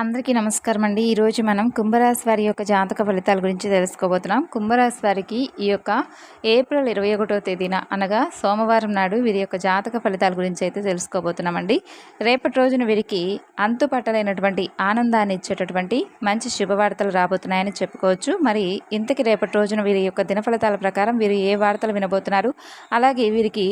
అందరికీ నమస్కారం అండి. ఈరోజు మనం కుంభరాశి వారి యొక్క జాతక ఫలితాల గురించి తెలుసుకోబోతున్నాం. కుంభరాశి వారికి ఈ యొక్క ఏప్రిల్ ఇరవై ఒకటో తేదీన అనగా సోమవారం నాడు వీరి యొక్క జాతక ఫలితాల గురించి అయితే తెలుసుకోబోతున్నామండి రేపటి రోజున వీరికి అంతు పట్టలేనటువంటి ఆనందాన్ని ఇచ్చేటటువంటి మంచి శుభవార్తలు రాబోతున్నాయని చెప్పుకోవచ్చు. మరి ఇంతకి రేపటి రోజున వీరి యొక్క దిన ఫలితాల ప్రకారం వీరు ఏ వార్తలు వినబోతున్నారు? అలాగే వీరికి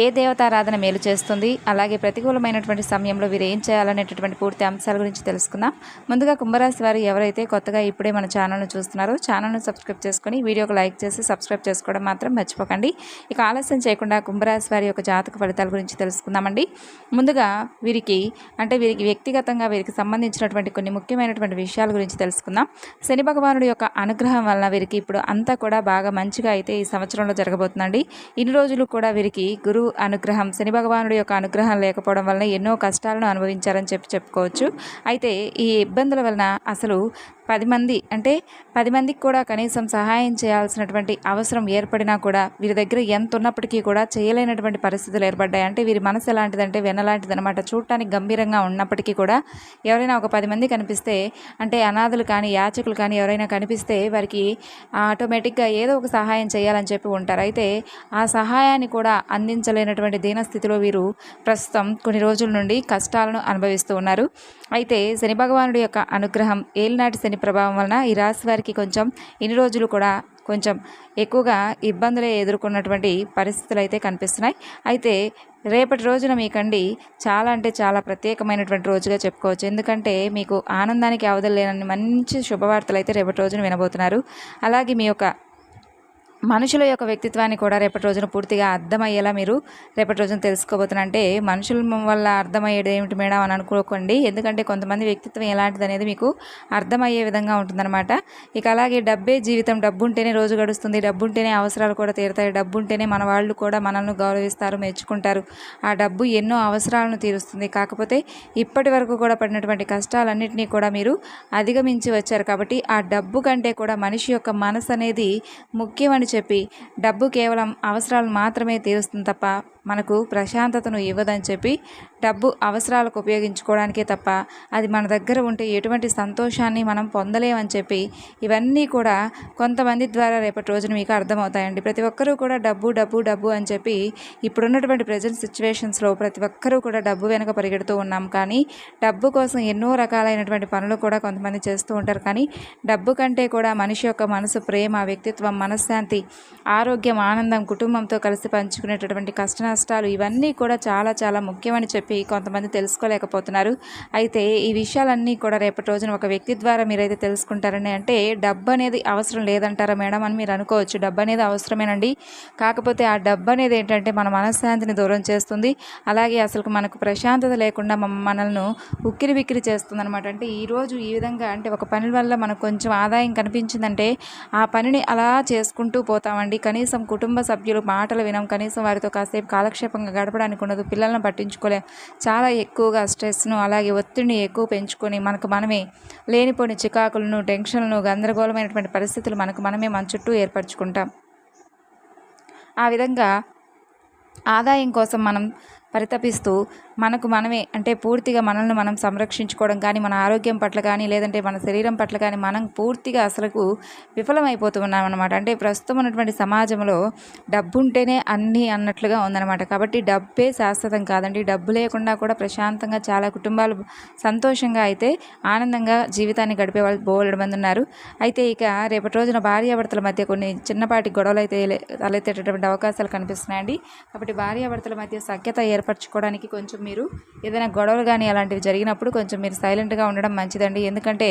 ఏ దేవతారాధన మేలు చేస్తుంది? అలాగే ప్రతికూలమైనటువంటి సమయంలో వీరు ఏం చేయాలనేటటువంటి పూర్తి అంశాల గురించి తెలుసుకుందాం. ముందుగా కుంభరాశి వారు ఎవరైతే కొత్తగా ఇప్పుడే మన ఛానల్ను చూస్తున్నారో ఛానల్ను సబ్స్క్రైబ్ చేసుకొని వీడియోకి లైక్ చేసి సబ్స్క్రైబ్ చేసుకోవడం మాత్రం మర్చిపోకండి. ఇక ఆలస్యం చేయకుండా కుంభరాశి వారి యొక్క జాతక ఫలితాల గురించి తెలుసుకుందామండి. ముందుగా వీరికి అంటే వీరికి వ్యక్తిగతంగా వీరికి సంబంధించినటువంటి కొన్ని ముఖ్యమైనటువంటి విషయాల గురించి తెలుసుకుందాం. శని భగవానుడి యొక్క అనుగ్రహం వలన వీరికి ఇప్పుడు అంతా కూడా బాగా మంచిగా అయితే ఈ సంవత్సరంలో జరగబోతుందండి. ఇన్ని రోజులు కూడా వీరికి గురువు అనుగ్రహం శని భగవానుడి యొక్క అనుగ్రహం లేకపోవడం వలన ఎన్నో కష్టాలను అనుభవించారని చెప్పి చెప్పుకోవచ్చు. అయితే ఈ ఇబ్బందుల వలన అసలు పది మంది అంటే పది మందికి కూడా కనీసం సహాయం చేయాల్సినటువంటి అవసరం ఏర్పడినా కూడా వీరి దగ్గర ఎంత ఉన్నప్పటికీ కూడా చేయలేనటువంటి పరిస్థితులు ఏర్పడ్డాయి. అంటే వీరి మనసు ఎలాంటిదంటే వెనలాంటిదనమాట చూడటానికి గంభీరంగా ఉన్నప్పటికీ కూడా ఎవరైనా ఒక పది మంది కనిపిస్తే అంటే అనాథులు కానీ యాచకులు కానీ ఎవరైనా కనిపిస్తే వారికి ఆటోమేటిక్గా ఏదో ఒక సహాయం చేయాలని చెప్పి ఉంటారు. అయితే ఆ సహాయాన్ని కూడా అందించలేనటువంటి దీనస్థితిలో వీరు ప్రస్తుతం కొన్ని రోజుల నుండి కష్టాలను అనుభవిస్తూ ఉన్నారు. అయితే శని భగవానుడి యొక్క అనుగ్రహం ఏలినాటి శని ప్రభావం వలన ఈ రాశి వారికి కొంచెం ఇన్ని రోజులు కూడా కొంచెం ఎక్కువగా ఇబ్బందులే ఎదుర్కొన్నటువంటి పరిస్థితులు అయితే కనిపిస్తున్నాయి. అయితే రేపటి రోజున మీకండి చాలా అంటే చాలా ప్రత్యేకమైనటువంటి రోజుగా చెప్పుకోవచ్చు. ఎందుకంటే మీకు ఆనందానికి అవదలేనని మంచి శుభవార్తలు అయితే రేపటి రోజున వినబోతున్నారు. అలాగే మీ యొక్క మనుషుల యొక్క వ్యక్తిత్వాన్ని కూడా రేపటి రోజున పూర్తిగా అర్థమయ్యేలా మీరు రేపటి రోజున తెలుసుకోబోతున్నా అంటే మనుషుల వల్ల అర్థమయ్యేది ఏమిటి మేడం అని అనుకోకండి. ఎందుకంటే కొంతమంది వ్యక్తిత్వం ఎలాంటిది అనేది మీకు అర్థమయ్యే విధంగా ఉంటుందన్నమాట. ఇక అలాగే డబ్బే జీవితం. డబ్బు ఉంటేనే రోజు గడుస్తుంది. డబ్బు ఉంటేనే అవసరాలు కూడా తీరుతాయి. డబ్బు ఉంటేనే మన వాళ్ళు కూడా మనల్ని గౌరవిస్తారు మెచ్చుకుంటారు. ఆ డబ్బు ఎన్నో అవసరాలను తీరుస్తుంది. కాకపోతే ఇప్పటి వరకు కూడా పడినటువంటి కష్టాలన్నింటినీ కూడా మీరు అధిగమించి వచ్చారు. కాబట్టి ఆ డబ్బు కంటే కూడా మనిషి యొక్క మనసు అనేది ముఖ్యమని చెప్పి డబ్బు కేవలం అవసరాలు మాత్రమే తీరుస్తుంది తప్ప మనకు ప్రశాంతతను ఇవ్వదని చెప్పి డబ్బు అవసరాలకు ఉపయోగించుకోవడానికే తప్ప అది మన దగ్గర ఉంటే ఎటువంటి సంతోషాన్ని మనం పొందలేమని చెప్పి ఇవన్నీ కూడా కొంతమంది ద్వారా రేపటి రోజున మీకు అర్థమవుతాయండి. ప్రతి ఒక్కరూ కూడా డబ్బు డబ్బు డబ్బు అని చెప్పి ఇప్పుడున్నటువంటి ప్రజెంట్ సిచ్యువేషన్స్లో ప్రతి ఒక్కరూ కూడా డబ్బు వెనక పరిగెడుతూ ఉన్నాం. కానీ డబ్బు కోసం ఎన్నో రకాలైనటువంటి పనులు కూడా కొంతమంది చేస్తూ ఉంటారు. కానీ డబ్బు కంటే కూడా మనిషి యొక్క మనసు ప్రేమ వ్యక్తిత్వం మనశ్శాంతి ఆరోగ్యం ఆనందం కుటుంబంతో కలిసి పంచుకునేటటువంటి కష్ట నష్టాలు ఇవన్నీ కూడా చాలా చాలా ముఖ్యమని చెప్పి కొంతమంది తెలుసుకోలేకపోతున్నారు. అయితే ఈ విషయాలన్నీ కూడా రేపటి రోజున ఒక వ్యక్తి ద్వారా మీరైతే తెలుసుకుంటారని అంటే డబ్బు అనేది అవసరం లేదంటారా మేడం అని మీరు అనుకోవచ్చు. డబ్బు అనేది అవసరమేనండి. కాకపోతే ఆ డబ్బు అనేది ఏంటంటే మన మనశ్శాంతిని దూరం చేస్తుంది. అలాగే అసలు మనకు ప్రశాంతత లేకుండా మనల్ని ఉక్కిరి బిక్కిరి చేస్తుంది అనమాట అంటే ఈరోజు ఈ విధంగా అంటే ఒక పని వల్ల మనకు కొంచెం ఆదాయం కనిపించిందంటే ఆ పనిని అలా చేసుకుంటూ పోతామండి. కనీసం కుటుంబ సభ్యులు మాటలు వినం కనీసం వారితో కాసేపు కాల కాలక్షేపంగా గడపడానికి ఉండదు. పిల్లలను పట్టించుకోలే. చాలా ఎక్కువగా స్ట్రెస్ను అలాగే ఒత్తిడిని ఎక్కువ పెంచుకొని మనకు మనమే లేనిపోని చికాకులను టెన్షన్లను గందరగోళమైనటువంటి పరిస్థితులు మనకు మనమే మన చుట్టూ ఏర్పరచుకుంటాం. ఆ విధంగా ఆదాయం కోసం మనం పరితపిస్తూ మనకు మనమే అంటే పూర్తిగా మనల్ని మనం సంరక్షించుకోవడం కానీ మన ఆరోగ్యం పట్ల కానీ లేదంటే మన శరీరం పట్ల కానీ మనం పూర్తిగా అసలుకు విఫలమైపోతున్నాం అనమాట అంటే ప్రస్తుతం ఉన్నటువంటి సమాజంలో డబ్బు ఉంటేనే అన్నీ అన్నట్లుగా ఉందన్నమాట. కాబట్టి డబ్బే శాశ్వతం కాదండి. డబ్బు లేకుండా కూడా ప్రశాంతంగా చాలా కుటుంబాలు సంతోషంగా అయితే ఆనందంగా జీవితాన్ని గడిపే వాళ్ళు బోలెడు మంది ఉన్నారు. అయితే ఇక రేపటి రోజున భార్యాభర్తల మధ్య కొన్ని చిన్నపాటి గొడవలు అయితే తలెత్తేటటువంటి అవకాశాలు కనిపిస్తున్నాయండి. కాబట్టి భార్యాభర్తల మధ్య సఖ్యత ఏర్పరచుకోవడానికి కొంచెం మీరు ఏదైనా గొడవలు కానీ అలాంటివి జరిగినప్పుడు కొంచెం మీరు సైలెంట్గా ఉండడం మంచిదండి. ఎందుకంటే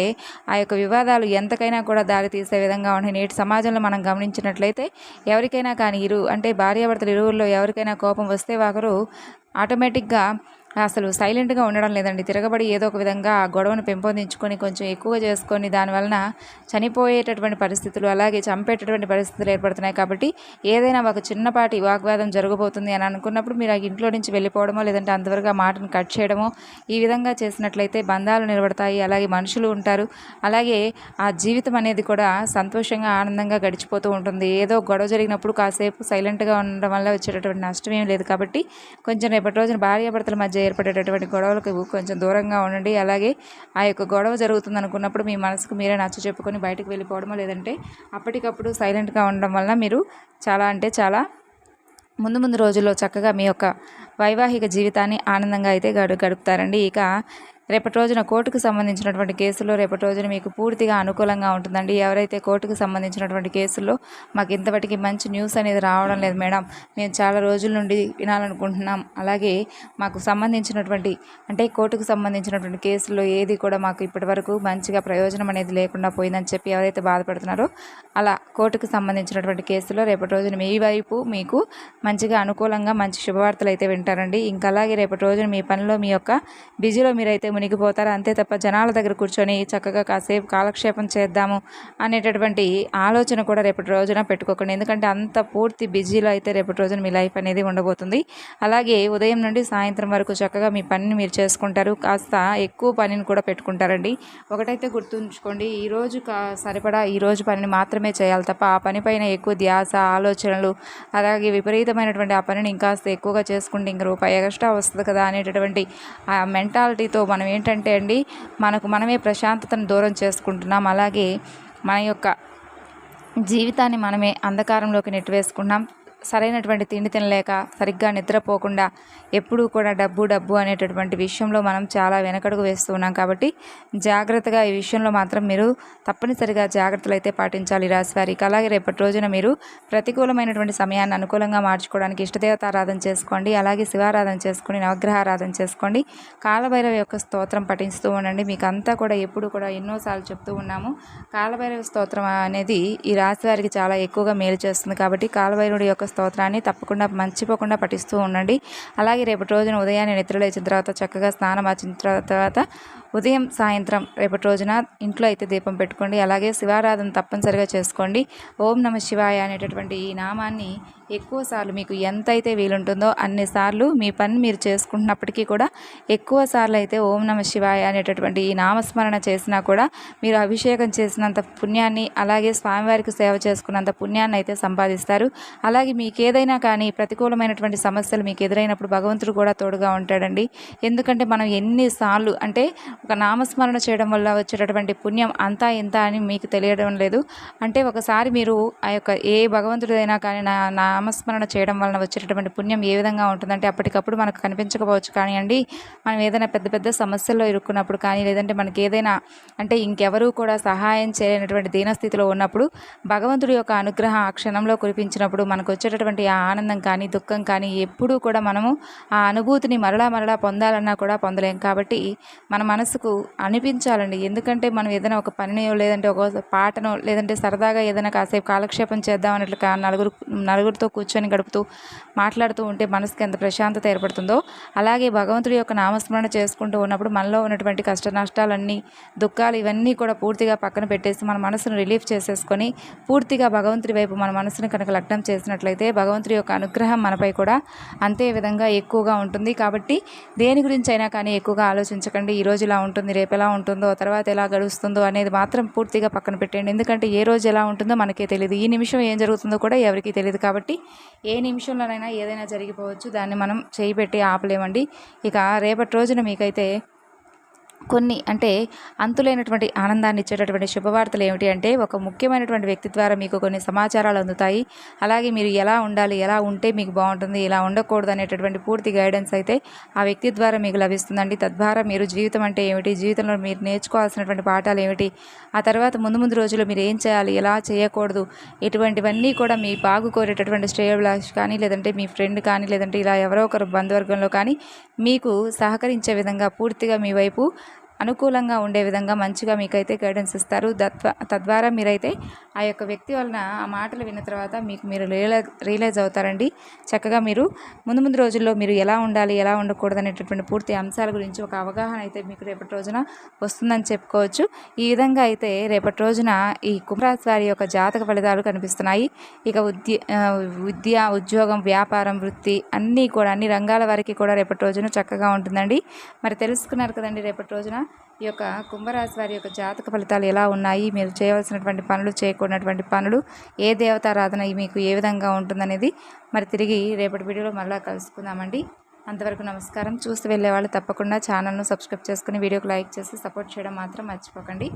ఆ యొక్క వివాదాలు ఎంతకైనా కూడా దారి తీసే విధంగా ఉన్నాయి. నేటి సమాజంలో మనం గమనించినట్లయితే ఎవరికైనా కానీ ఇరు అంటే భార్యాభర్తలు ఇరువుల్లో ఎవరికైనా కోపం వస్తే ఒకరు ఆటోమేటిక్గా అసలు సైలెంట్గా ఉండడం లేదండి. తిరగబడి ఏదో ఒక విధంగా ఆ గొడవను పెంపొందించుకొని కొంచెం ఎక్కువ చేసుకొని దానివలన చనిపోయేటటువంటి పరిస్థితులు అలాగే చంపేటటువంటి పరిస్థితులు ఏర్పడుతున్నాయి. కాబట్టి ఏదైనా ఒక చిన్నపాటి వాగ్వాదం జరగబోతుంది అని అనుకున్నప్పుడు మీరు ఆ ఇంట్లో నుంచి వెళ్ళిపోవడమో లేదంటే అంతవరకు ఆ మాటను కట్ చేయడమో ఈ విధంగా చేసినట్లయితే బంధాలు నిలబడతాయి అలాగే మనుషులు ఉంటారు. అలాగే ఆ జీవితం అనేది కూడా సంతోషంగా ఆనందంగా గడిచిపోతూ ఉంటుంది. ఏదో గొడవ జరిగినప్పుడు కాసేపు సైలెంట్గా ఉండడం వల్ల వచ్చేటటువంటి నష్టం ఏం లేదు. కాబట్టి కొంచెం రేపటి రోజున భార్యాభర్తల మధ్య ఏర్పడేటటువంటి గొడవలకు కొంచెం దూరంగా ఉండండి. అలాగే ఆ యొక్క గొడవ జరుగుతుంది అనుకున్నప్పుడు మీ మనసుకు మీరే నచ్చ చెప్పుకొని బయటకు వెళ్ళిపోవడమో లేదంటే అప్పటికప్పుడు సైలెంట్గా ఉండడం వల్ల మీరు చాలా అంటే చాలా ముందు ముందు రోజుల్లో చక్కగా మీ యొక్క వైవాహిక జీవితాన్ని ఆనందంగా అయితే గడు గడుపుతారండి. ఇక రేపటి రోజున కోర్టుకు సంబంధించినటువంటి కేసుల్లో రేపటి రోజున మీకు పూర్తిగా అనుకూలంగా ఉంటుందండి. ఎవరైతే కోర్టుకు సంబంధించినటువంటి కేసుల్లో మాకు ఇంతవరకు మంచి న్యూస్ అనేది రావడం లేదు మేడం. మేము చాలా రోజుల నుండి వినాలనుకుంటున్నాం. అలాగే మాకు సంబంధించినటువంటి అంటే కోర్టుకు సంబంధించినటువంటి కేసుల్లో ఏది కూడా మాకు ఇప్పటివరకు మంచిగా ప్రయోజనం అనేది లేకుండా పోయిందని చెప్పి ఎవరైతే బాధపడుతున్నారో అలా కోర్టుకు సంబంధించినటువంటి కేసులో రేపటి రోజున మీ వైపు మీకు మంచిగా అనుకూలంగా మంచి శుభవార్తలు అయితే వింటారండి. ఇంకా అలాగే రేపటి రోజున మీ పనిలో మీ యొక్క బిజీలో మీరైతే మునిగిపోతారు. అంతే తప్ప జనాల దగ్గర కూర్చొని చక్కగా కాసేపు కాలక్షేపం చేద్దాము అనేటటువంటి ఆలోచన కూడా రేపటి రోజున పెట్టుకోకండి. ఎందుకంటే అంత పూర్తి బిజీలో అయితే రేపటి రోజున మీ లైఫ్ అనేది ఉండబోతుంది. అలాగే ఉదయం నుండి సాయంత్రం వరకు చక్కగా మీ పనిని మీరు చేసుకుంటారు. కాస్త ఎక్కువ పనిని కూడా పెట్టుకుంటారండి. ఒకటైతే గుర్తుంచుకోండి ఈరోజు కా సరిపడా ఈరోజు పనిని మాత్రమే చేయాలి తప్ప ఆ పనిపైన ఎక్కువ ధ్యాస ఆలోచనలు అలాగే విపరీతమైనటువంటి ఆ పనిని ఇంకాస్త ఎక్కువగా చేసుకుంటే ఇంక రూపాయి ఎక్స్ట్రా వస్తుంది కదా అనేటటువంటి ఆ మెంటాలిటీతో మనం మనం ఏంటంటే అండి మనకు మనమే ప్రశాంతతను దూరం చేసుకుంటున్నాం. అలాగే మన యొక్క జీవితాన్ని మనమే అంధకారంలోకి నెట్టివేసుకున్నాం సరైనటువంటి తిండి తినలేక సరిగ్గా నిద్రపోకుండా ఎప్పుడూ కూడా డబ్బు డబ్బు అనేటటువంటి విషయంలో మనం చాలా వెనకడుగు వేస్తూ ఉన్నాం కాబట్టి జాగ్రత్తగా ఈ విషయంలో మాత్రం మీరు తప్పనిసరిగా జాగ్రత్తలు అయితే పాటించాలి రాశివారికి అలాగే రేపటి రోజున మీరు ప్రతికూలమైనటువంటి సమయాన్ని అనుకూలంగా మార్చుకోవడానికి ఇష్టదేవత ఆరాధన చేసుకోండి అలాగే శివారాధన చేసుకొని నవగ్రహ ఆరాధన చేసుకోండి. కాలభైరవ యొక్క స్తోత్రం పఠిస్తూ ఉండండి. మీకు అంతా కూడా ఎప్పుడు కూడా ఎన్నోసార్లు చెప్తూ ఉన్నాము. కాలభైరవ స్తోత్రం అనేది ఈ రాశి వారికి చాలా ఎక్కువగా మేలు చేస్తుంది కాబట్టి కాలభైరవుడి యొక్క స్తోత్రాన్ని తప్పకుండా మర్చిపోకుండా పఠిస్తూ ఉండండి. అలాగే రేపటి రోజున ఉదయాన్నే నిద్ర లేచిన తర్వాత చక్కగా స్నానం ఆచిన తర్వాత ఉదయం సాయంత్రం రేపటి రోజున ఇంట్లో అయితే దీపం పెట్టుకోండి. అలాగే శివారాధన తప్పనిసరిగా చేసుకోండి. ఓం నమ శివాయ అనేటటువంటి ఈ నామాన్ని ఎక్కువసార్లు మీకు ఎంతైతే వీలుంటుందో అన్నిసార్లు మీ పని మీరు చేసుకుంటున్నప్పటికీ కూడా ఎక్కువ సార్లు అయితే ఓం నమ శివాయ అనేటటువంటి ఈ నామస్మరణ చేసినా కూడా మీరు అభిషేకం చేసినంత పుణ్యాన్ని అలాగే స్వామివారికి సేవ చేసుకున్నంత పుణ్యాన్ని అయితే సంపాదిస్తారు. అలాగే మీకు ఏదైనా కానీ ప్రతికూలమైనటువంటి సమస్యలు మీకు ఎదురైనప్పుడు భగవంతుడు కూడా తోడుగా ఉంటాడండి. ఎందుకంటే మనం ఎన్నిసార్లు అంటే ఒక నామస్మరణ చేయడం వల్ల వచ్చేటటువంటి పుణ్యం అంతా ఇంత అని మీకు తెలియడం లేదు. అంటే ఒకసారి మీరు ఆ యొక్క ఏ భగవంతుడైనా కానీ నా నామస్మరణ చేయడం వలన వచ్చేటటువంటి పుణ్యం ఏ విధంగా ఉంటుందంటే అప్పటికప్పుడు మనకు కనిపించకపోవచ్చు కానివ్వండి. మనం ఏదైనా పెద్ద పెద్ద సమస్యల్లో ఇరుక్కున్నప్పుడు కానీ లేదంటే మనకి ఏదైనా అంటే ఇంకెవరూ కూడా సహాయం చేయలేనటువంటి దీనస్థితిలో ఉన్నప్పుడు భగవంతుడి యొక్క అనుగ్రహం ఆ క్షణంలో కురిపించినప్పుడు మనకు వచ్చేటటువంటి ఆ ఆనందం కానీ దుఃఖం కానీ ఎప్పుడూ కూడా మనము ఆ అనుభూతిని మరలా మరలా పొందాలన్నా కూడా పొందలేం. కాబట్టి మన మనసు మనసుకు అనిపించాలండి. ఎందుకంటే మనం ఏదైనా ఒక పనినో లేదంటే ఒక పాటనో లేదంటే సరదాగా ఏదైనా కాసేపు కాలక్షేపం చేద్దాం అన్నట్లు నలుగురు నలుగురితో కూర్చొని గడుపుతూ మాట్లాడుతూ ఉంటే మనసుకి ఎంత ప్రశాంతత ఏర్పడుతుందో అలాగే భగవంతుడి యొక్క నామస్మరణ చేసుకుంటూ ఉన్నప్పుడు మనలో ఉన్నటువంటి కష్ట నష్టాలన్నీ దుఃఖాలు ఇవన్నీ కూడా పూర్తిగా పక్కన పెట్టేసి మన మనసును రిలీఫ్ చేసేసుకొని పూర్తిగా భగవంతుడి వైపు మన మనసుని కనుక లగ్నం చేసినట్లయితే భగవంతుడి యొక్క అనుగ్రహం మనపై కూడా అంతే విధంగా ఎక్కువగా ఉంటుంది. కాబట్టి దేని గురించి అయినా కానీ ఎక్కువగా ఆలోచించకండి. ఈరోజు ఇలా ఉంటుంది రేపు ఎలా ఉంటుందో తర్వాత ఎలా గడుస్తుందో అనేది మాత్రం పూర్తిగా పక్కన పెట్టండి ఎందుకంటే ఏ రోజు ఎలా ఉంటుందో మనకే తెలియదు ఈ నిమిషం ఏం జరుగుతుందో కూడా ఎవరికి తెలియదు కాబట్టి ఏ నిమిషంలోనైనా ఏదైనా జరిగిపోవచ్చు. దాన్ని మనం చేయి పెట్టి ఆపలేమండి. ఇక రేపటి రోజున మీకైతే కొన్ని అంటే అంతులేనటువంటి ఆనందాన్ని ఇచ్చేటటువంటి శుభవార్తలు ఏమిటి అంటే ఒక ముఖ్యమైనటువంటి వ్యక్తి ద్వారా మీకు కొన్ని సమాచారాలు అందుతాయి. అలాగే మీరు ఎలా ఉండాలి ఎలా ఉంటే మీకు బాగుంటుంది ఇలా ఉండకూడదు అనేటటువంటి పూర్తి గైడెన్స్ అయితే ఆ వ్యక్తి ద్వారా మీకు లభిస్తుందండి. తద్వారా మీరు జీవితం అంటే ఏమిటి జీవితంలో మీరు నేర్చుకోవాల్సినటువంటి పాఠాలు ఏమిటి ఆ తర్వాత ముందు ముందు రోజుల్లో మీరు ఏం చేయాలి ఎలా చేయకూడదు ఇటువంటివన్నీ కూడా మీ బాగు కోరేటటువంటి శ్రేయభిలాష్ కానీ లేదంటే మీ ఫ్రెండ్ కానీ లేదంటే ఇలా ఎవరో ఒకరు బంధువర్గంలో కానీ మీకు సహకరించే విధంగా పూర్తిగా మీ వైపు అనుకూలంగా ఉండే విధంగా మంచిగా మీకైతే గైడెన్స్ ఇస్తారు. తద్వారా మీరైతే ఆ యొక్క వ్యక్తి వలన ఆ మాటలు విన్న తర్వాత మీకు మీరు రియలైజ్ రియలైజ్ అవుతారండి. చక్కగా మీరు ముందు ముందు రోజుల్లో మీరు ఎలా ఉండాలి ఎలా ఉండకూడదు అనేటటువంటి పూర్తి అంశాల గురించి ఒక అవగాహన అయితే మీకు రేపటి రోజున వస్తుందని చెప్పుకోవచ్చు. ఈ విధంగా అయితే రేపటి రోజున ఈ కుంభరాశి వారి యొక్క జాతక ఫలితాలు కనిపిస్తున్నాయి. ఇక ఉద్య విద్య ఉద్యోగం వ్యాపారం వృత్తి అన్నీ కూడా అన్ని రంగాల వారికి కూడా రేపటి రోజున చక్కగా ఉంటుందండి. మరి తెలుసుకున్నారు కదండి రేపటి రోజున ఈ యొక్క కుంభరాశి వారి యొక్క జాతక ఫలితాలు ఎలా ఉన్నాయి? మీరు చేయవలసినటువంటి పనులు చేయకూడనటువంటి పనులు ఏ దేవతారాధన మీకు ఏ విధంగా ఉంటుందనేది మరి తిరిగి రేపటి వీడియోలో మళ్ళీ కలుసుకుందామండి. అంతవరకు నమస్కారం. చూస్తూ వెళ్ళే వాళ్ళు తప్పకుండా ఛానల్ను సబ్స్క్రైబ్ చేసుకుని వీడియోకి లైక్ చేసి సపోర్ట్ చేయడం మాత్రం మర్చిపోకండి.